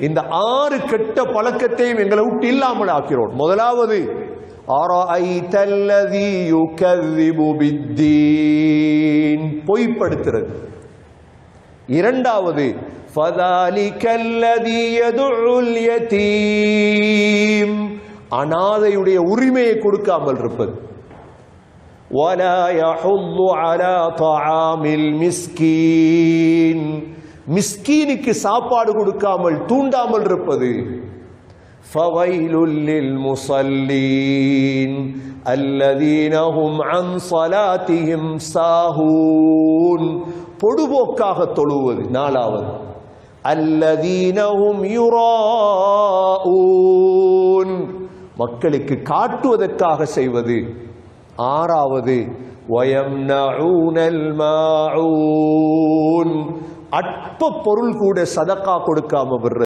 இந்த ஆறு கெட்ட பழக்கத்தையும் எங்களை விட்டு இல்லாமல் ஆக்கிறோம் முதலாவது أَرَأَيْتَ الَّذِي يُكَذِّبُ بِالدِّينِ பொய்ப்படுத்துறது இரண்டாவது فَذَلِكَ الَّذِي يَدُعُّ الْيَتِيمَ அனாதையுடைய உரிமையை கொடுக்காமல் இருப்பது وَلَا يَحُضُّ عَلَى طَعَامِ الْمِسْكِينِ மிஸ்கீனுக்கு சாப்பாடு கொடுக்காமல் தூண்டாமல் இருப்பது. ஃபவைலுல்லில் முசல்லீன் அல்லதீனகும் அம்ஸ்வலாதியும் சாஹூன். பொடுபோக்காக தொழுவது. நாலாவது. அல்லதீனஹும் யுராஊன். மக்களுக்கு காட்டுவதற்காக செய்வது. ஆறாவது. வயம்னஊனல் மாஊன். அற்ப பொருள் கூட சதக்கா கொடுக்காம விடுறது.